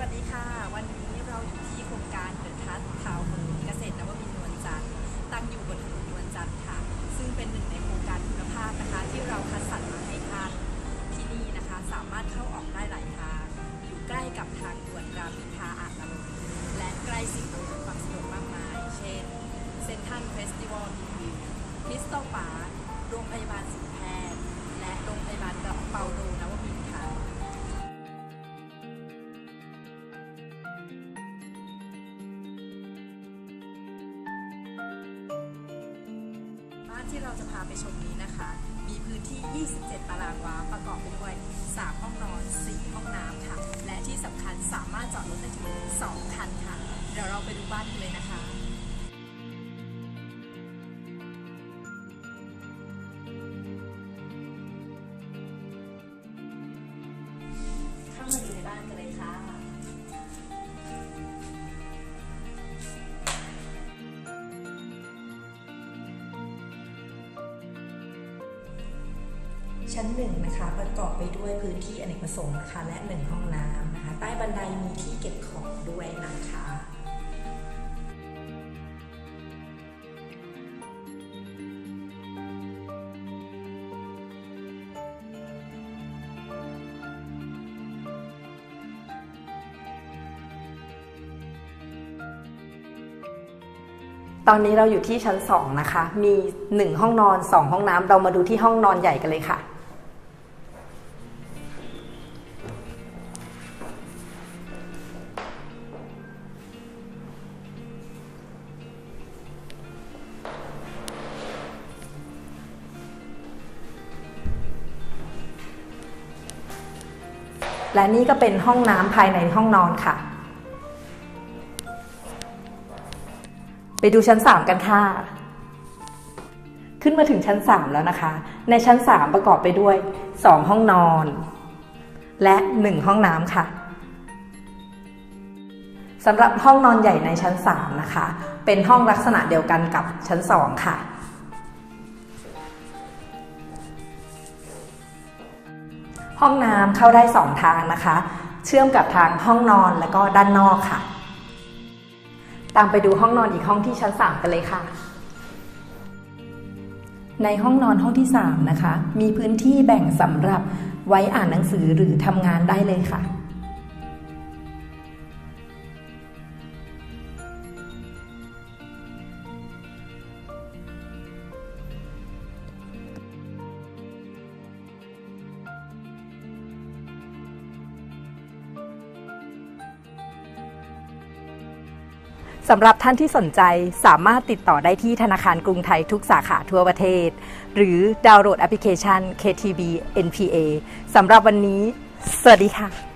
วัสดีค่ะ วันนี้เราอยู่ที่โครงการเดินทัศทาวน์เมืองเกษตรนวมินทร์นวลจันทร์ตั้งอยู่บนถนนนวลจันทร์ค่ะ ซึ่งเป็นหนึ่งในโครงการคุณภาพนะคะ ที่เราคัดสรรมาให้ท่านที่นี่นะคะ สามารถเข้าออกได้หลายทาง อยู่ใกล้กับทางด่วนรามอินทราอาจนรงค์และใกล้สิ่งอำนวยความสะดวกมากมาย เช่นเซนทันเฟสติวัลมีวิวคริสตัลปาร์โรงพยาบาลสินแพทย์และโรงพยาบาลเปาโลานที่เราจะพาไปชมนี้นะคะ มีพื้นที่ 27 ตารางวา ประกอบไปด้วย 3 ห้องนอน 4 ห้องน้ำค่ะ และที่สำคัญสามารถจอดรถได้ถึง 2 คันค่ะ เดี๋ยวเราไปดูบ้านกันเลยนะคะเข้ามาดูในบ้านกันเลยค่ะ ชั้นหนึ่งนะคะประกอบไปด้วยพื้นที่อเนกประสงค์นะคะและหนึ่งห้องน้ำนะคะ ใต้บันไดมีที่เก็บของด้วยนะคะตอนนี้เราอยู่ที่ชั้น 2 นะคะ มี 1 ห้องนอน 2 ห้องน้ำ เรามาดูที่ห้องนอนใหญ่กันเลยค่ะ และนี่ก็เป็นห้องน้ำภายในห้องนอนค่ะ ไปดูชั้น 3 กันค่ะ ขึ้นมาถึงชั้น 3 แล้วนะคะ ในชั้น 3 ประกอบไปด้วย 2 ห้องนอน และ 1 ห้องน้ำค่ะสำหรับห้องนอนใหญ่ในชั้น 3 นะคะ เป็นห้องลักษณะเดียวกันกับชั้น 2 ค่ะ ห้องน้ำเข้าได้2ทางนะคะ เชื่อมกับทางห้องนอนและก็ด้านนอกค่ะ ตามไปดูห้องนอนอีกห้องที่ชั้น 3 กันเลยค่ะ ในห้องนอนห้องที่ 3 นะคะ มีพื้นที่แบ่งสำหรับไว้อ่านหนังสือหรือทำงานได้เลยค่ะ สำหรับท่านที่สนใจสามารถติดต่อได้ที่ธนาคารกรุงไทยทุกสาขาทั่วประเทศ หรือดาวน์โหลดแอปพลิเคชัน KTB NPA สำหรับวันนี้ สวัสดีค่ะ